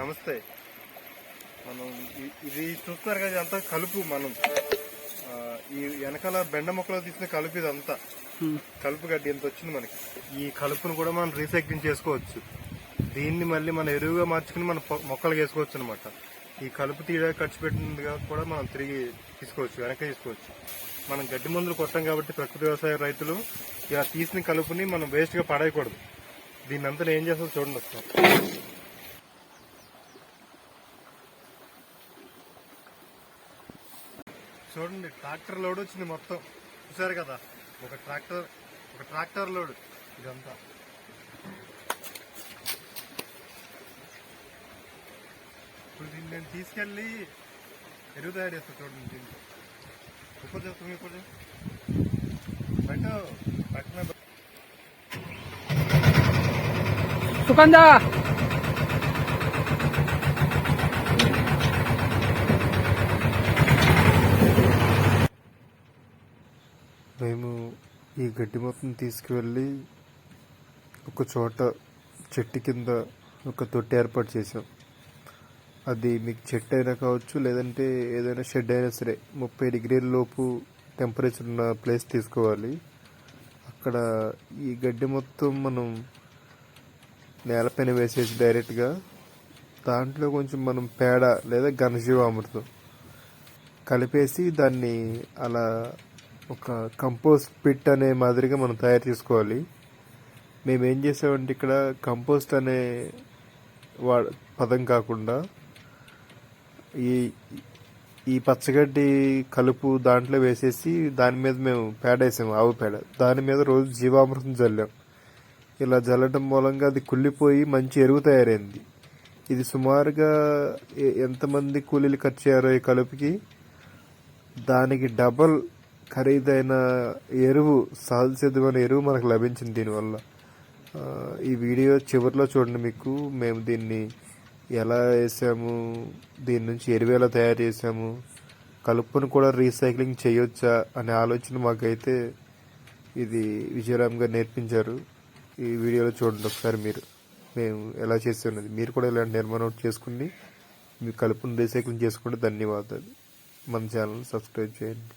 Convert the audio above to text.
నమస్తే. మనం ఇది చూస్తున్నారు కదా ఇదంతా కలుపు మనం. ఈ వెనకాల బెండ మొక్కలో తీసిన కలుపు ఇదంతా. కలుపు గడ్డి ఎంత వచ్చింది మనకి. ఈ కలుపును కూడా మనం రీసైక్లింగ్ చేసుకోవచ్చు. దీన్ని మళ్ళీ మన ఎరువుగా మార్చుకుని మన మొక్కలకు వేసుకోవచ్చు అనమాట ఈ కలుపు తీయడానికి ఖర్చు పెట్టినట్టుగా కూడా మనం తిరిగి తీసుకోవచ్చు వెనక తీసుకోవచ్చు. మనం గడ్డి మందులు కొట్టాం కాబట్టి ప్రకృతి వ్యవసాయ రైతులు ఇలా తీసిన కలుపుని మనం వేస్ట్గా పడేయకూడదు. దీన్ని అంతా ఏం చేస్తుందో చూడండి ఒకసారి. చూడండి ట్రాక్టర్ లోడ్ వచ్చింది మొత్తం. చూసారు కదా? ఒక ట్రాక్టర్ ఒక ట్రాక్టర్ లోడ్ ఇదంతా. ఇప్పుడు దీన్ని నేను తీసుకెళ్ళి ఎరువు తయారు చేస్తాను చూడండి దీన్ని. ఇప్పుడు చేస్తాం ఇప్పుడు బట్ బయట సుకందా మేము ఈ గడ్డి మొత్తం తీసుకువెళ్ళి ఒక చోట చెట్టు కింద ఒక తొట్టి ఏర్పాటు చేసాం అది మీకు చెట్టు అయినా కావచ్చు లేదంటే ఏదైనా షెడ్ అయినా సరే ముప్పై డిగ్రీల లోపు టెంపరేచర్ ఉన్న ప్లేస్ తీసుకోవాలి. అక్కడ ఈ గడ్డి మొత్తం మనం నేలపైన వేసేసి డైరెక్ట్గా దాంట్లో కొంచెం మనం పేడ లేదా ఘనజీవామృతం కలిపేసి దాన్ని అలా ఒక కంపోస్ట్ పిట్ అనే మాదిరిగా మనం తయారు చేసుకోవాలి. మేము ఏం చేసామంటే ఇక్కడ కంపోస్ట్ అనే వా పదం కాకుండా ఈ ఈ పచ్చగడ్డి కలుపు దాంట్లో వేసేసి దాని మీద మేము పేడ వేసాము ఆవు పేడ. దాని మీద రోజు జీవామృతం చల్లాం ఇలా చల్లడం మూలంగా అది కుళ్ళిపోయి మంచి ఎరువు తయారైంది. ఇది సుమారుగా ఎంతమంది కూలీలు ఖర్చు అయ్యారో ఈ కలుపుకి? దానికి డబల్ ఖరీదైన ఎరువు సహజసిద్ధమైన ఎరువు మనకు లభించింది దీనివల్ల. ఈ వీడియో చివరిలో చూడండి మీకు. మేము దీన్ని ఎలా వేసాము దీని నుంచి ఎరువు ఎలా తయారు చేసాము కలుపును కూడా రీసైక్లింగ్ చేయొచ్చా అనే ఆలోచన మాకైతే ఇది విజయరామ్ గారు నేర్పించారు. ఈ వీడియోలో చూడండి ఒకసారి మీరు. మేము ఎలా చేస్తున్నది మీరు కూడా ఇలాంటి నిర్మాణం చేసుకుని మీ కలుపును రీసైక్లింగ్ చేసుకుంటే ధన్యవాదాలు. మన ఛానల్ సబ్స్క్రైబ్ చేయండి.